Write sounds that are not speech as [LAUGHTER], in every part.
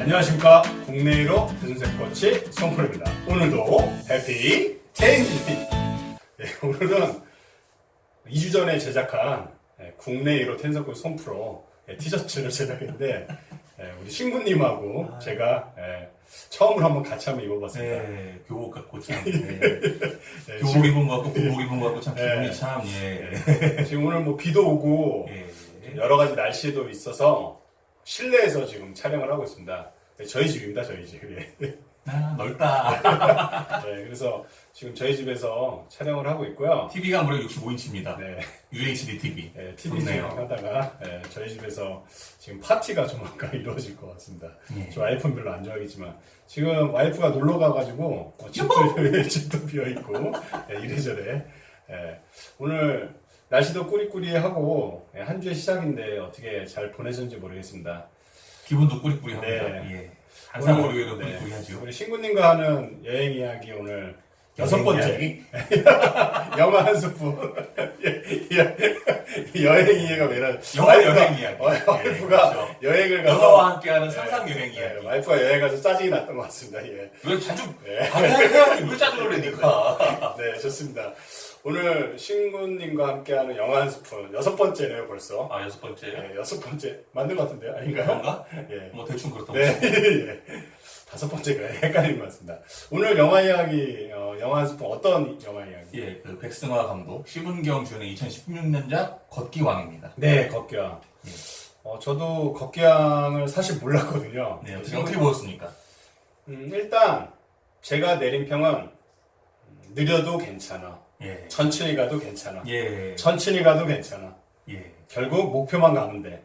안녕하십니까 국내로 등색 코치 송프로입니다. 오늘도 해피 체인지. 네, 오늘은 2주 전에 제작한 네, 국내 1호 텐서코 송프로 네, 티셔츠를 [LAUGHS] 제작했는데 네, 우리 신구님하고 제가 네, 처음으로 한번 같이 한번 입어봤습니다. 네, [LAUGHS] 교복 같고 참. 네. 네, 교복 입은 것 같고 군복 입은 것 같고 참 기분이 네. 참 예. 네, 지금 오늘 뭐 비도 오고 예. 여러 가지 날씨도 있어서 실내에서 지금 촬영을 하고 있습니다. 네, 저희 집입니다, 저희 집. 예. 아, 넓다. [LAUGHS] 네, 그래서 지금 저희 집에서 촬영을 하고 있고요. TV가 무려 65인치입니다. 네, UHD TV. 네, TV 좋네요. 촬영하다가 네, 저희 집에서 지금 파티가 조만간 [LAUGHS] 이루어질 것 같습니다. 예. 저 와이프는 별로 안 좋아하겠지만 지금 와이프가 놀러 가가지고 어, 집도 [LAUGHS] 집도 비어 있고 네, 이래저래 예, 오늘 날씨도 꾸리꾸리하고 예, 한 주의 시작인데 어떻게 잘 보내셨는지 모르겠습니다. 기분도 꾸리꾸리합니다. 네. 예. 항상 오늘, 월요일은 네, 꾸리꾸리하죠. 우리 신구님과 하는 여행 이야기 오늘 여섯 번째? [LAUGHS] 영화 한 스푼 예, [LAUGHS] 예, 여행 이해가 왜냐 영화 여행 이야기. 어, 와이프가 예. 여행을 가서 영화와 함께하는 상상 여행 예, 이야기. 와이프가 여행 가서 짜증이 났던 것 같습니다. 예. 왜 자주 예. 방해해야지 왜 짜증을 내니까. 네, 좋습니다. 오늘 신구님과 함께하는 영화 한 스푼 여섯 번째네요, 벌써. 아 여섯 번째. 예, 여섯 번째 맞는 것 같은데요, 아닌가요? 그런가? 예. 뭐 대충 그렇다고. 네, 예. 다섯 번째가 [LAUGHS] 헷갈린 것 같습니다. 오늘 영화 이야기, 어, 영화 한 스푼 어떤 영화 이야기? 예, 그 백승화 감독, 심은경 주연의 2016년작 걷기왕입니다. 네, 걷기왕. 예. 어, 저도 걷기왕을 사실 몰랐거든요. 네, 어떻게, 어떻게 보셨습니까? 음, 일단 제가 내린 평은 음, 느려도 괜찮아. 예. 천천히 가도 괜찮아. 예. 천천히 가도 괜찮아. 예. 결국 목표만 가면 돼.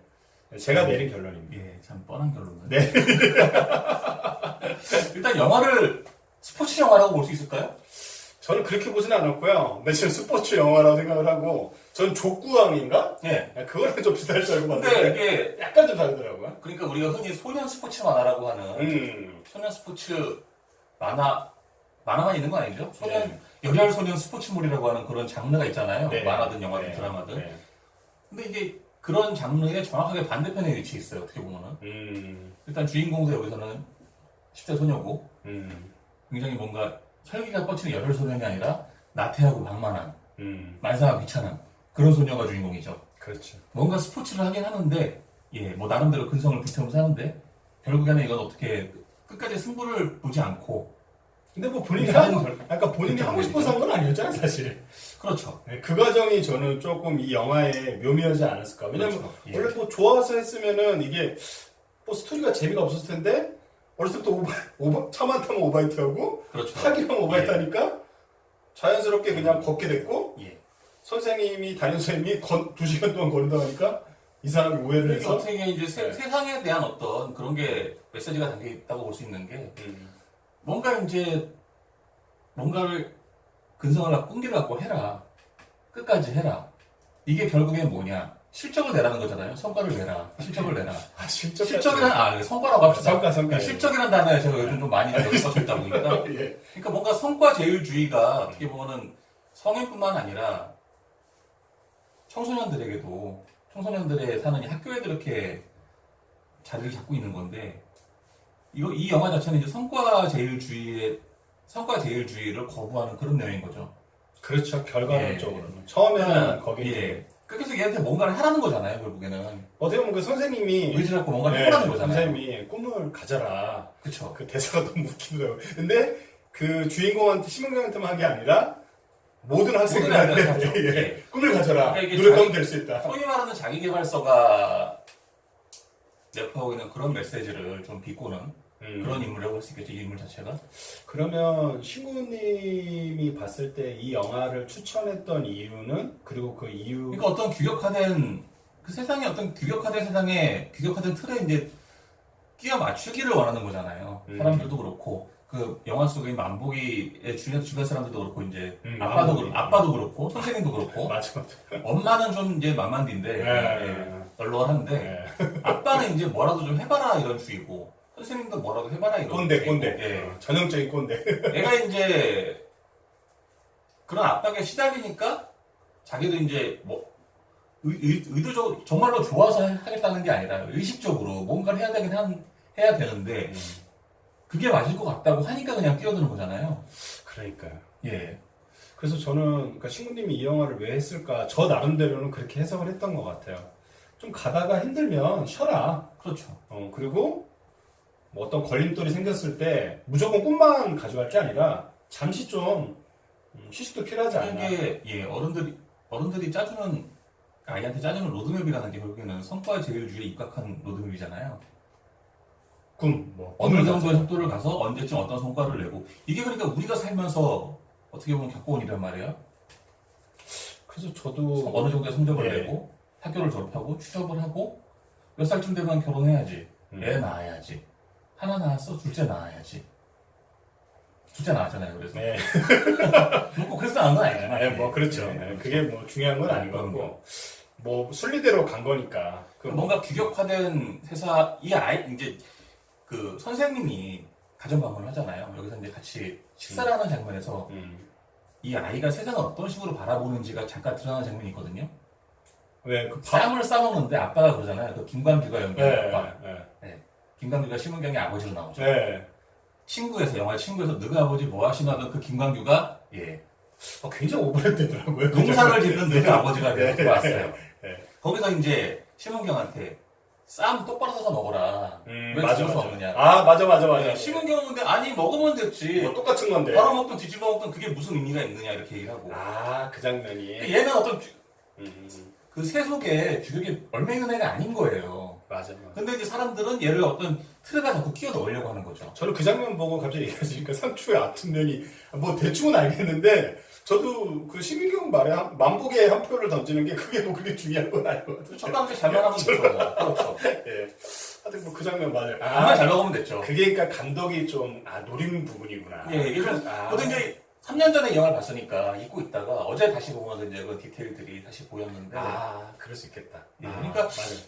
제가 내린 결론입니다. 예, 참 뻔한 결론은. 네. [LAUGHS] 일단 영화를 스포츠 영화라고 볼 수 있을까요? 저는 그렇게 보진 않았고요. 근데 지금 스포츠 영화라고 생각을 하고, 저는 족구왕인가? 예. 그거랑 좀 비슷할 줄 알고 근데 봤는데, 이게 약간 좀 다르더라고요. 그러니까 우리가 흔히 소년 스포츠 만화라고 하는 음. 소년 스포츠 만화 만화만 있는 거 아니죠? 소년 네. 열혈 소년 스포츠물이라고 하는 그런 장르가 있잖아요. 네. 만화든 영화든 네. 드라마든. 네. 근데 이게 그런 장르의 정확하게 반대편에 위치해 있어요. 어떻게 보면은 음. 일단 주인공도 여기서는 10대 소녀고 음. 굉장히 뭔가 혈기가 뻗치는 열혈 소년이 아니라 나태하고 방만한 음. 만사가 귀찮은 그런 소녀가 주인공이죠. 그렇죠. 뭔가 스포츠를 하긴 하는데 예, 뭐 나름대로 근성을 불태우면서 하는데 결국에는 이건 어떻게 끝까지 승부를 보지 않고 근데 뭐 본인이 다른 하고, 결- 아까 본인이 그렇죠. 하고 싶어서 한 건 아니었잖아요, 사실. 그렇죠. 네, 그 과정이 저는 조금 이 영화의 묘미하지 않았을까. 왜냐면 그렇죠. 예. 원래 뭐 좋아서 했으면은 이게 뭐 스토리가 재미가 없었을 텐데 어렸을 때부터 오바, 오바, 차만 타면 오바이트 하고 그렇죠. 타기만 오바이트 예. 하니까 자연스럽게 그냥 걷게 됐고 예. 선생님이 담임 선생님이 건, 두 시간 동안 걸린다 하니까 이 사람이 오해를 그러니까 해서 어떻게 이제 세, 네. 세상에 대한 어떤 그런 게 메시지가 담겨 있다고 볼 수 있는 게 음, 뭔가 이제 뭔가를 근성을 갖고 끈기를 갖고 해라. 끝까지 해라. 이게 결국엔 뭐냐? 실적을 내라는 거잖아요. 성과를 내라. 실적을 내라. 아 실적 실적이란 아 네, 성과라고 합시다. 성과 성과. 실적이란 단어에 제가 요즘 좀 많이 [LAUGHS] 있다 보니까. 예. 그러니까 뭔가 성과 제일주의가 어떻게 보면은 성인뿐만 아니라 청소년들에게도 청소년들의 사는 이 학교에도 이렇게 자리를 잡고 있는 건데 이거 이 영화 자체는 이제 성과 제일주의의 성과 제일주의를 거부하는 그런 내용인 거죠. 그렇죠 결과론적으로는 예. 처음에는 거기 예. 그래서 얘한테 뭔가를 하라는 거잖아요, 결국에는. 어떻게 보면 그 선생님이 의지 갖고 뭔가를 예, 해보라는 거잖아요. 선생님이 꿈을 가져라 그쵸. 그 대사가 너무 웃기더라고요. 근데 그 주인공한테 심은경한테만 한 게 아니라 모든 학생들한테 [LAUGHS] 예, 예. 예. 꿈을 가져라. 그러니까 노력하면 될 수 있다. 소위 말하는 자기개발서가 내포하고 있는 그런 메시지를 좀 비꼬는 음. 그런 인물이라고 할 수 있겠죠, 이 인물 자체가. 그러면 신구님이 봤을 때 이 영화를 추천했던 이유는 그리고 그 이유 그러니까 어떤 규격화된 그 세상에 어떤 규격화된 세상에 규격화된 틀에 이제 끼워 맞추기를 원하는 거잖아요. 음. 사람들도 그렇고 그 영화 속의 만복이의 주변 주변 사람들도 그렇고 이제 음, 아빠도 만복이. 그렇고 아빠도 그렇고 선생님도 그렇고 [LAUGHS] 맞아 맞아. 엄마는 좀 이제 만만디인데 예, 예, 널널한데 예. 아빠는 이제 뭐라도 좀 해봐라 이런 주의고 선생님도 뭐라도 해봐라 이런 꼰대 주의고. 꼰대. 예. 어, 전형적인 꼰대. 애가 이제 그런 압박에 시달리니까 자기도 이제 뭐 의, 의, 의도적 정말로 좋아서 하겠다는 게 아니라 의식적으로 뭔가를 해야 되긴 한 해야 되는데 음, 그게 맞을 것 같다고 하니까 그냥 뛰어드는 거잖아요. 그러니까요. 예. 그래서 저는 그러니까 친구님이 이 영화를 왜 했을까 저 나름대로는 그렇게 해석을 했던 것 같아요. 좀 가다가 힘들면 쉬어라. 그렇죠. 어, 그리고 뭐 어떤 걸림돌이 생겼을 때 무조건 꿈만 가져갈 게 아니라 잠시 좀 음, 휴식도 필요하지 않나. 이게 예 어른들이 어른들이 짜주는 아이한테 짜주는 로드맵이라는 게 결국에는 성과 제일주의에 입각한 로드맵이잖아요. 꿈, 뭐 어느 꿈을 정도의 속도를 가서 언제쯤 어떤 성과를 내고 이게 그러니까 우리가 살면서 어떻게 보면 겪어온 일이란 말이에요. 그래서 저도 어느 정도의 성적을 예. 내고 학교를 졸업하고 취업을 하고 몇 살쯤 되면 결혼해야지. 음, 애 낳아야지. 하나 낳았어 둘째 낳아야지. 둘째 낳았잖아요 그래서. 네, [LAUGHS] 뭐 그래서 낳은 건 아니지만. 네, 뭐 그렇죠. 예, 네, 그게 뭐 중요한 건 아닌 것. 같고. 뭐 순리대로 간 거니까. 그 뭔가 규격화된 회사 이 아이 이제 그 선생님이 가정 방문을 하잖아요. 여기서 이제 같이 식사를 하는 장면에서 음, 이 아이가 세상을 어떤 식으로 바라보는지가 잠깐 드러나는 장면이 있거든요. 왜그 쌈을 싸먹는데 아빠가 그러잖아요. 그 김광규가 연기한 네, 아빠. 네, 김광규가 심은경의 아버지로 나오죠. 네. 친구에서 영화 친구에서 너가 아버지 뭐 하시나 하던 그 김광규가 예 어, 굉장히 오버랩되더라고요. [LAUGHS] 농사를 짓는 너가 아버지가 네. 되고 왔어요. 네. 거기서 이제 심은경한테 쌈 똑바로 싸서 먹어라. 음, 왜 맞아, 수 맞아. 없느냐. 아, 맞아, 맞아, 맞아. 네, 심은경은 근데 아니 먹으면 됐지. 뭐 똑같은 건데. 바로 먹든 뒤집어 먹든 그게 무슨 의미가 있느냐 이렇게 얘기를 하고. 아, 그 장면이. 얘는 어떤 주- 음, 그 세속에 주력이 애가 아닌 거예요. 맞아, 맞아. 근데 이제 사람들은 얘를 어떤 틀에다 자꾸 끼워 넣으려고 하는 거죠. 저는 그 장면 보고 갑자기 얘기하시니까 상추의 아픈 면이 뭐 대충은 알겠는데 저도 그 심인경 말에 한, 만복에 한 표를 던지는 게 그게 뭐 그렇게 중요한 건 아니거든요. 첫 방째 잘만 하면 됐죠. 그렇죠. 예. 하여튼 뭐 그 장면 맞아요. 정말 잘 먹으면 됐죠. 그게 그러니까 감독이 좀, 아, 노리는 부분이구나. 예, 좀 아, 이제 3년 전에 이 영화를 봤으니까 잊고 있다가 어제 다시 보면서 이제 그 디테일들이 다시 보였는데 아, 그럴 수 있겠다. 예, 아, 그러니까 맞아요.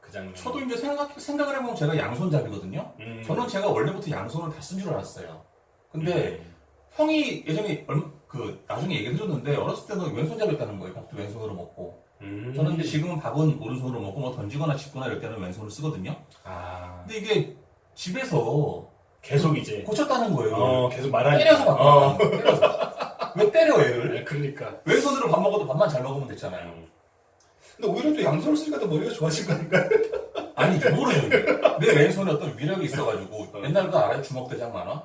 그 장면. 저도 이제 생각, 생각을 해보면 제가 양손잡이거든요. 음. 저는 제가 원래부터 양손을 다 쓴 줄 알았어요. 근데 음. 형이 예전에 얼- 그 나중에 얘기를 해줬는데 어렸을 때는 왼손잡이였다는 거예요. 밥도 왼손으로 먹고. 음. 저는 이제 지금은 밥은 오른손으로 먹고 뭐 던지거나 짚거나 이럴 때는 왼손을 쓰거든요. 아, 근데 이게 집에서 계속 이제. 고쳤다는 거예요. 어, 계속 말하니까. 때려서 어. 바꿔. 때려서. 왜 때려 얘를? 네, 그러니까. 왼손으로 밥 먹어도 밥만 잘 먹으면 됐잖아요. 근데 오히려 또 양손을 쓰니까 더 머리가 좋아진 거 아닌가요? 아니. 이게. 내 왼손에 어떤 위력이 있어가지고 어. 옛날 거 알아요? 주먹 대장 만화?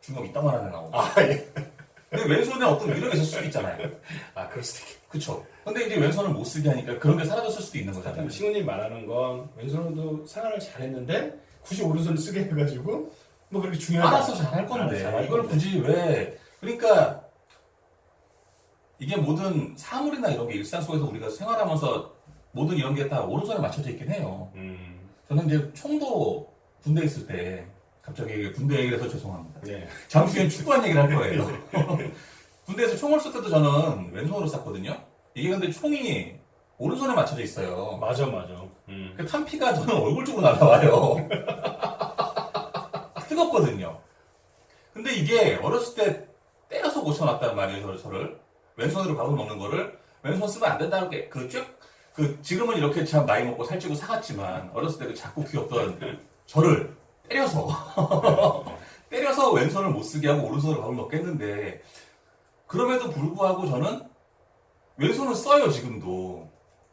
주먹 이따만한 애 나오고. 아, 예. 근데 왼손에 어떤 위력이 있을 수도 있잖아요. 아, 그럴 수도 있겠다. 그쵸. 근데 이제 왼손을 못 쓰게 하니까 그런 게 사라졌을 수도 있는 거잖아요. 신우님 말하는 건 왼손으로도 생활을 잘했는데 굳이 오른손을 쓰게 해가지고 뭐 그렇게 중요하지 알아서 않다. 잘할 건데 알아서 잘할 이걸 건데. 굳이 왜 그러니까 이게 모든 사물이나 이런 게 일상 속에서 우리가 생활하면서 모든 이런 게 다 오른손에 맞춰져 있긴 해요. 음, 저는 이제 총도 군대 있을 때 갑자기 군대 얘기를 해서 죄송합니다. 네. 잠시 후엔 축구한 얘기를 할 [LAUGHS] 거예요. [LAUGHS] 군대에서 총을 쏠 때도 저는 왼손으로 쐈거든요. 이게 근데 총이 오른손에 맞춰져 있어요. 맞아, 맞아. 음. 그 탄피가 저는 얼굴 쪽으로 [LAUGHS] 날아와요. 근데 이게 어렸을 때 때려서 말이에요, 저를, 저를. 왼손으로 밥을 먹는 거를 왼손 쓰면 안 된다는 게, 그 쭉, 그, 지금은 이렇게 참 나이 먹고 살찌고 사갔지만, 어렸을 때그 자꾸 귀엽던 저를 때려서, [LAUGHS] 때려서 왼손을 못 쓰게 하고 오른손으로 밥을 먹겠는데, 그럼에도 불구하고 저는 왼손을 써요, 지금도.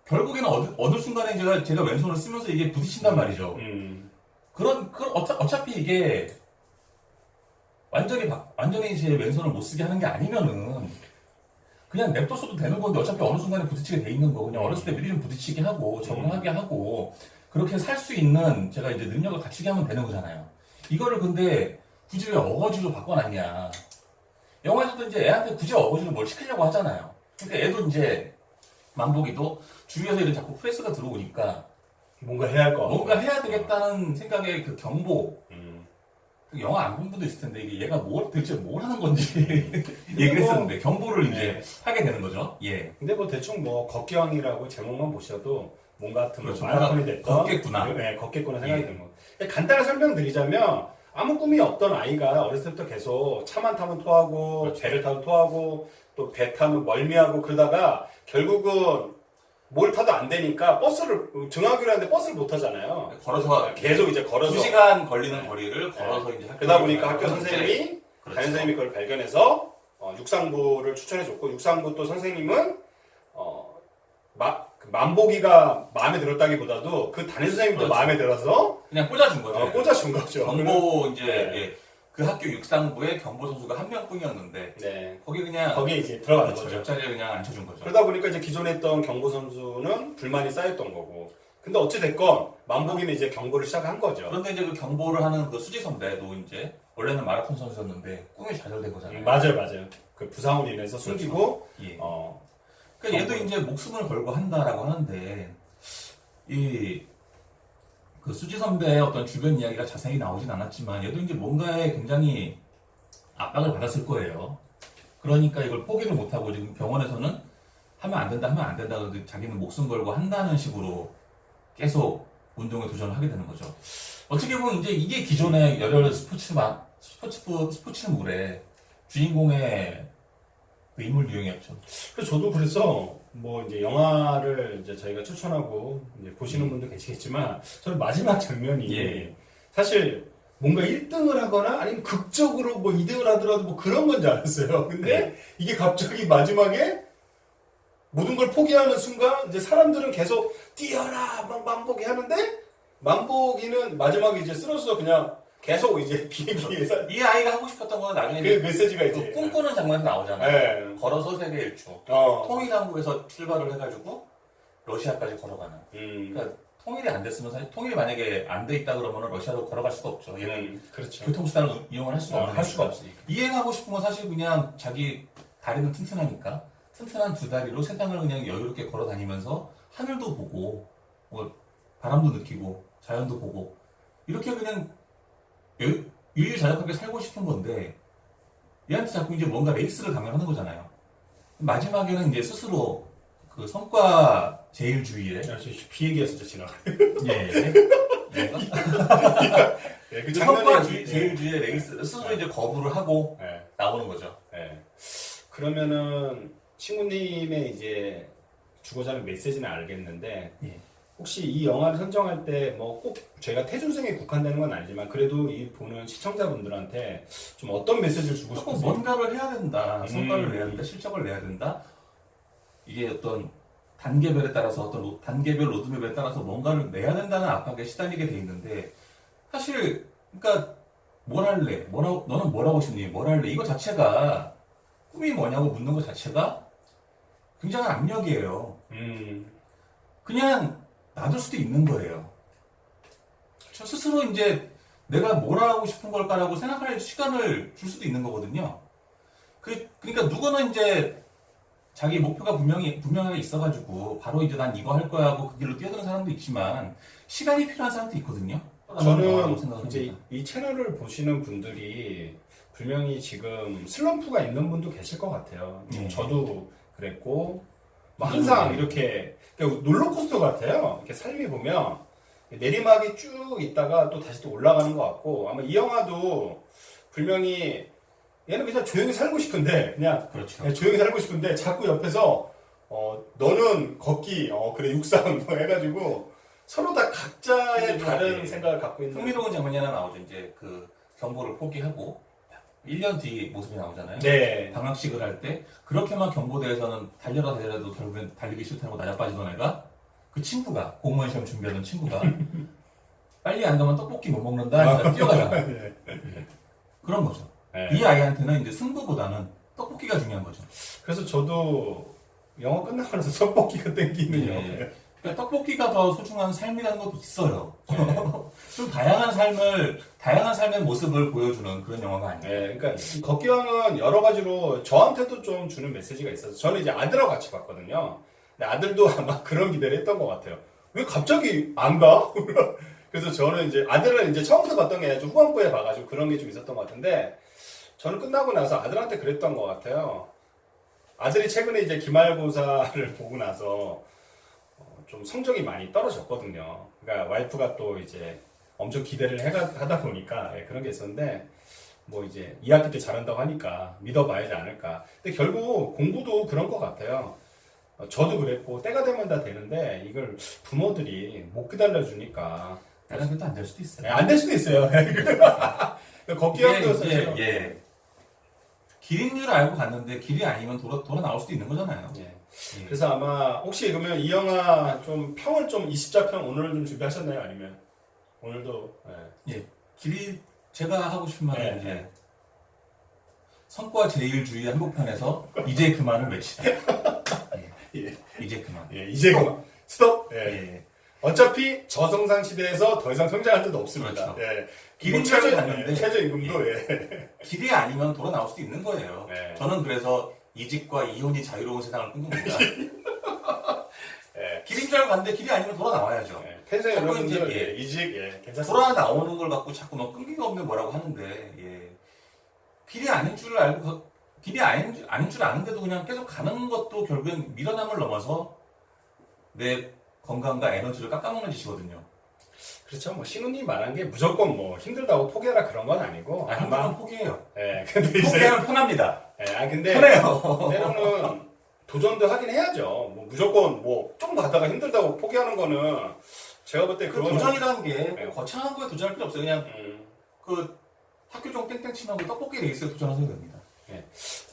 결국에는 어느, 어느 순간에 제가, 제가 왼손을 쓰면서 이게 부딪힌단 말이죠. 음. 그런, 그 어차, 어차피 이게 완전히, 바- 완전히 제 왼손을 못 쓰게 하는 게 아니면은 그냥 냅뒀어도 되는 건데 어차피 어느 순간에 부딪히게 돼 있는 거. 그냥 어렸을 때 미리 좀 부딪히게 하고 적응하게 하고 그렇게 살 수 있는 제가 이제 능력을 갖추게 하면 되는 거잖아요. 이거를 근데 굳이 왜 어거지로 바꿔놨냐. 영화에서도 이제 애한테 굳이 어거지로 뭘 시키려고 하잖아요. 근데 애도 이제 만복이도 주위에서 이런 자꾸 프레스가 들어오니까 뭔가 해야 할 거. 뭔가 해야 되겠다는 생각의 그 경보. 음. 그 영화 안 본 분도 있을 텐데 이게 얘가 뭘 대체 뭘 하는 건지 [LAUGHS] 얘기를 했었는데 경보를 이제 하게 되는 거죠. 예. 근데 뭐 대충 뭐 걷기왕이라고 제목만 보셔도 뭔가 같은 뭐 그렇죠. 마라톤이 됐건 걷겠구나. 네, 걷겠구나 생각이 예. 드는 거. 간단히 설명드리자면 아무 꿈이 없던 아이가 어렸을 때부터 계속 차만 타면 토하고 그렇죠. 배를 타면 토하고 또 배 타면 멀미하고 그러다가 결국은 뭘 타도 안 되니까 버스를 등하기로 하는데 버스를 못 타잖아요. 걸어서 계속 이제 걸어서 2시간 걸리는 거리를 걸어서 이제 학교 그러다 보니까 학교 선생님이 그렇죠. 담임 선생님이 그걸 발견해서 어, 육상부를 추천해 줬고 육상부 또 선생님은 어, 마, 그 만보기가 마음에 들었다기보다도 그 담임 선생님도 그렇죠. 마음에 들어서 그냥 꽂아준 거죠. 어, 꽂아준 거죠. 경보 이제 네. 예, 그 학교 육상부에 경보 선수가 한 명뿐이었는데 네. 거기 그냥 거기에 이제 들어가는 그렇죠. 거죠. 옆자리에 그냥 앉혀준 거죠. 그러다 보니까 이제 기존에 했던 경보 선수는 불만이 쌓였던 거고. 근데 어찌됐건 만보기는 이제 경보를 시작한 거죠. 그런데 이제 그 경보를 하는 그 수지 선배도 이제 원래는 마라톤 선수였는데 꿈이 좌절된 거잖아요. 음, 맞아요, 맞아요. 그 부상으로 인해서 숨기고, 예. 어, 그러니까 얘도. 이제 목숨을 걸고 한다라고 하는데 이 그 수지 선배의 어떤 주변 이야기가 자세히 나오진 않았지만 얘도 이제 뭔가에 굉장히 압박을 받았을 거예요. 그러니까 이걸 포기를 못하고 지금 병원에서는 하면 안 된다, 하면 안 된다. 그런데 자기는 목숨 걸고 한다는 식으로 계속 운동에 도전을 하게 되는 거죠. 어떻게 보면 이제 이게 기존의 열혈 스포츠만, 스포츠, 스포츠물의 주인공의 그 인물 유형이었죠. 그래서 저도 그래서 뭐 이제 영화를 이제 저희가 추천하고 이제 보시는 분도 계시겠지만 저는 마지막 장면이 예. 사실 뭔가 1등을 하거나 아니면 극적으로 뭐 2등을 하더라도 뭐 그런 건 줄 알았어요. 근데 네. 이게 갑자기 마지막에 모든 걸 포기하는 순간 이제 사람들은 계속 뛰어라 막 만보기 하는데 만보기는 마지막에 이제 쓰러져서 그냥 계속 이제 [LAUGHS] 비행기에서 이 아이가 하고 싶었던 건 나중에 그 이제 메시지가 그 이제 꿈꾸는 장면에서 나오잖아요. 예. 걸어서 세계 일주. 어. 통일 항국에서 출발을 해가지고 러시아까지 걸어가는. 음. 그러니까 통일이 안 됐으면 사실 통일이 만약에 안 돼 있다 그러면 러시아로 걸어갈 수가 없죠. 얘는 음, 그렇죠. 교통수단을 이용을 할 수가 어, 없는 할 수가 거니까. 없으니까. 이행하고 싶은 건 사실 그냥 자기 다리는 튼튼하니까 튼튼한 두 다리로 세상을 그냥 여유롭게 걸어 다니면서 하늘도 보고 뭐 바람도 느끼고 자연도 보고 이렇게 그냥 유- 유유자적하게 살고 싶은 건데 얘한테 자꾸 이제 뭔가 레이스를 강요하는 거잖아요. 마지막에는 이제 스스로 그 성과 제일주의에 야, 비행기가 진짜 지나가. 예, 예. 예, 그그 성과 주의, 제일주의의 레이스 스스로 이제 거부를 하고 예, 나오는 거죠. 예. 그러면은 친구님의 이제 주고자 하는 메시지는 알겠는데 예. 혹시 이 영화를 선정할 때 뭐 꼭 저희가 태준생에 국한되는 건 아니지만 그래도 이 보는 시청자분들한테 좀 어떤 메시지를 주고 조금 싶으세요? 뭔가를 해야 된다. 성과를 음. 내야 된다. 실적을 내야 된다. 이게 어떤 단계별에 따라서 어떤 로- 단계별 로드맵에 따라서 뭔가를 내야 된다는 압박에 시달리게 돼 있는데 사실 그러니까 뭘 할래? 뭐라고 너는 뭘 하고 싶니? 뭘 할래? 이거 자체가 꿈이 뭐냐고 묻는 것 자체가 굉장한 압력이에요. 음, 그냥 놔둘 수도 있는 거예요. 저 스스로 이제 내가 뭘 하고 싶은 걸까라고 생각할 시간을 줄 수도 있는 거거든요. 그, 그러니까 누구는 이제 자기 목표가 분명히, 분명하게 있어가지고 바로 이제 난 이거 할 거야 하고 그 길로 뛰어드는 사람도 있지만 시간이 필요한 사람도 있거든요. 저는. 이제 이 채널을 보시는 분들이 분명히 지금 슬럼프가 있는 분도 계실 것 같아요. 네. 저도 그랬고 뭐 항상 음. 이렇게 그냥 롤러코스터 같아요. 이렇게 삶이 보면 내리막이 쭉 있다가 또 다시 또 올라가는 것 같고 아마 이 영화도 분명히 얘는 그냥 조용히 살고 싶은데 그냥 그렇죠. 그냥 조용히 살고 싶은데 자꾸 옆에서 어 너는 걷기 어 그래 육상 뭐 해가지고 서로 다 각자의 다른 뭐, 생각을 갖고 있는 흥미로운 장면이 하나 나오죠. 이제 그 경보를 포기하고 1년 뒤 모습이 나오잖아요. 네. 방학식을 할 때 그렇게만 경보대에서는 달려라 달려라도 결국엔 달리기 싫다고 나자 빠지던 애가 그 친구가 공무원 시험 준비하던 친구가 [LAUGHS] 빨리 안 가면 떡볶이 못 먹는다 해서 뛰어가잖아 [LAUGHS] 네. 그런 거죠 네. 이 아이한테는 이제 승부보다는 떡볶이가 중요한 거죠 그래서 저도 영화 끝나고 나서 떡볶이가 땡기는 예. 영화예요. 그러니까 떡볶이가 더 소중한 삶이라는 것도 있어요 [LAUGHS] 좀 다양한 삶을 다양한 삶의 모습을 보여주는 그런 영화가 아니에요 네, 그러니까 걷기왕은 여러 가지로 저한테도 좀 주는 메시지가 있어서 저는 이제 아들하고 같이 봤거든요. 아들도 아마 [LAUGHS] 그런 기대를 했던 것 같아요. 왜 갑자기 안 가? [LAUGHS] 그래서 저는 이제 아들은 이제 처음부터 봤던 게 아니라 좀 후반부에 봐가지고 그런 게 좀 있었던 것 같은데 저는 끝나고 나서 아들한테 그랬던 것 같아요. 아들이 최근에 이제 기말고사를 [LAUGHS] 보고 나서 어, 좀 성적이 많이 떨어졌거든요. 그러니까 와이프가 또 이제 엄청 기대를 해가, 하다 보니까 예, 그런 게 있었는데 뭐 이제 2학기 때 잘한다고 하니까 믿어봐야지 않을까. 근데 결국 공부도 그런 것 같아요. 어, 저도 그랬고 때가 되면 다 되는데 이걸 부모들이 못 기다려 주니까 다른 것도 안 될 수도 있어요. 안 될 수도 있어요. 걷기 [LAUGHS] 이게 학교 이제 사실 예 길인 줄 알고 갔는데 길이 아니면 돌아 돌아 나올 수도 있는 거잖아요. 예. 예. 그래서 아마 혹시 그러면 이 영화 좀 평을 좀 20자 평 오늘 좀 준비하셨나요? 아니면 오늘도 예. 길이 제가 하고 싶은 말은 예, 이제 예. 성과 제일주의 한복판에서 이제 그만을 외치다. [LAUGHS] 예. 예. 이제 그만. 예, 이제 그만 스톱. 예. 예. 어차피 저성장 시대에서 더 이상 성장할 데도 없습니다. 그렇죠. 예. 길인 최저 줄 갔는데 최저 임금도 예. 길이 아니면 돌아 나올 수도 있는 거예요. 네. 저는 그래서 이직과 이혼이 자유로운 세상을 꿈꿉니다. [LAUGHS] 예. 길인 줄 알고 갔는데 길이 아니면 돌아 나와야죠. 예. 자꾸 여러분들 이제, 예. 이직 예. 괜찮습니다. 돌아 나오는 걸 갖고 자꾸 막 끈기가 없는 뭐라고 하는데 예. 길이 아닌 줄 알고 가- 길이 아닌, 줄- 아닌 줄 아는데도 그냥 계속 가는 것도 결국엔 미련함을 넘어서 내 건강과 에너지를 깎아먹는 짓이거든요. 그렇죠. 뭐 신우님 말한 게 무조건 뭐 힘들다고 포기하라 그런 건 아니고 아, 아마 한번 포기해요. 예. 근데 이제 포기하면 편합니다. 예. 아 근데 편해요. 때로는 도전도 하긴 해야죠. 뭐 무조건 뭐 좀 가다가 힘들다고 포기하는 거는 제가 볼 때 그 그거는 도전이라는 게 네. 거창한 거에 도전할 필요 없어요. 그냥 음, 그 학교 종 땡땡 치면 떡볶이 레이스에 도전하셔도 됩니다.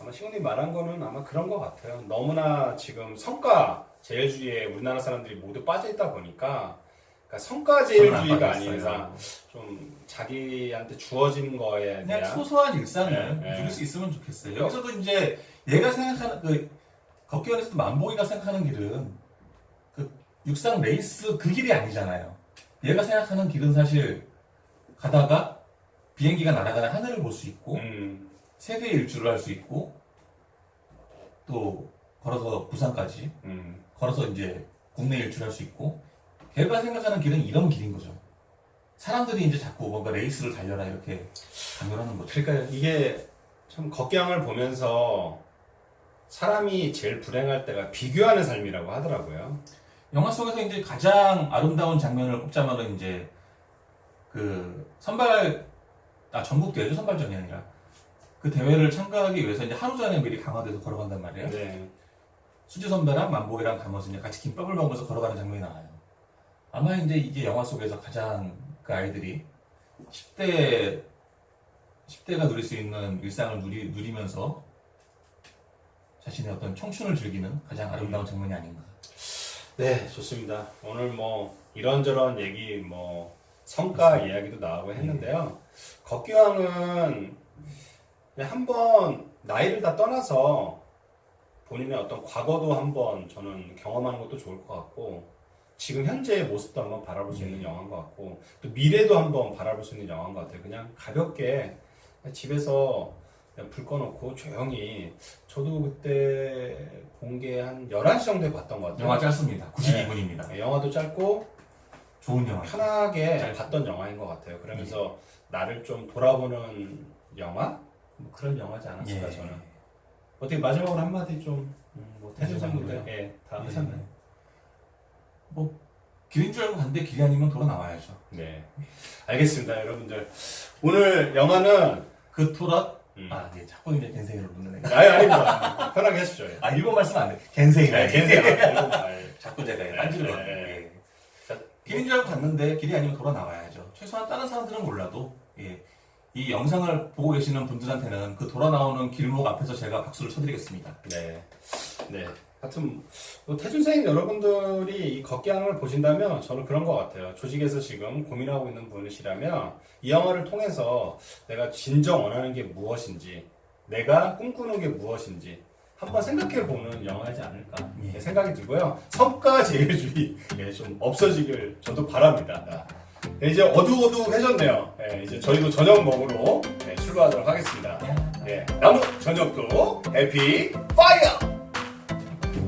아마 신우님 말한 거는 아마 그런 것 같아요. 너무나 지금 성과 제일주의에 우리나라 사람들이 모두 빠져 있다 보니까 그러니까 성과 제일주의가 아닌 이상 좀 자기한테 주어진 거에 그냥 대한 소소한 일상을 네, 네. 누릴 수 있으면 좋겠어요. 여기서도 이제 얘가 생각하는 그 걷기원에서도 만보기가 생각하는 길은 그 육상 레이스 그 길이 아니잖아요. 얘가 생각하는 길은 사실 가다가 비행기가 날아가는 하늘을 볼 수 있고 음, 세계 일주를 할 수 있고 또 걸어서 부산까지 음, 걸어서 이제 국내 일주를 할 수 있고 걔가 생각하는 길은 이런 길인 거죠. 사람들이 이제 자꾸 뭔가 레이스를 달려라 이렇게 강요하는 거죠. 그러니까 이게 참 걷기왕을 보면서 사람이 제일 불행할 때가 비교하는 삶이라고 하더라고요. 영화 속에서 이제 가장 아름다운 장면을 꼽자면은 이제 그 선발 아 전국 대회 선발전이 아니라 그 대회를 참가하기 위해서 이제 하루 전에 미리 강화돼서 걸어간단 말이에요. 네. 수지 선배랑 만보이랑 가면서 이제 같이 김밥을 먹으면서 걸어가는 장면이 나와요. 아마 이제 이게 영화 속에서 가장 그 아이들이 10대 10대가 누릴 수 있는 일상을 누리, 누리면서 자신의 어떤 청춘을 즐기는 가장 아름다운 장면이 아닌가. 네, 좋습니다. 오늘 뭐 이런저런 얘기 뭐 성과 이야기도 나오고 했는데요. 걷기왕은 그냥 한번 나이를 다 떠나서 본인의 어떤 과거도 한번 저는 경험하는 것도 좋을 것 같고 지금 현재의 모습도 한번 바라볼 수 있는 영화인 것 같고 또 미래도 한번 바라볼 수 있는 영화인 것 같아요. 그냥 가볍게 집에서 그냥 불 꺼놓고 조용히 저도 그때 본 게 한 11시 정도에 봤던 것 같아요. 영화 짧습니다. 92분입니다. 네, 영화도 짧고 좋은 영화. 편하게 짧- 봤던 영화인 것 같아요. 그러면서 나를 좀 돌아보는 영화? 뭐 그런 영화지 않았을까 예. 저는. 어떻게 마지막으로 한마디 좀 음, 뭐 마지막으로요? 예, 다 예. 하셨나요? 뭐 길인 줄 알고 갔는데 길이 아니면 돌아 나와야죠. 네. 알겠습니다, 여러분들. 오늘 영화는 그 토라 음. 아, 네, 자꾸 이제 겐세이를 묻는 애. 아니 아닙니다. 편하게 하십시오. 예. 아, 일본 말씀 안 돼. 겐세이라. 네, 하고, 아, 예. 자꾸 제가 네, 딴지를 네, 네. 자, 길인 줄 알고 갔는데 길이 아니면 돌아 나와야죠. 최소한 다른 사람들은 몰라도 예. 이 영상을 보고 계시는 분들한테는 그 돌아 나오는 길목 앞에서 제가 박수를 쳐드리겠습니다. 네. 네. 하여튼, 뭐 태준생 여러분들이 이 걷기왕을 보신다면 저는 그런 것 같아요. 조직에서 지금 고민하고 있는 분이시라면 이 영화를 통해서 내가 진정 원하는 게 무엇인지, 내가 꿈꾸는 게 무엇인지 한번 생각해 보는 영화이지 않을까 예. 생각이 들고요. 성과 제일주의 예, 좀 없어지길 저도 바랍니다. 네, 이제 어두어두해졌네요. 예, 이제 저희도 저녁 먹으러 예, 출발하도록 하겠습니다. 예, 남은 저녁도 해피 파이어!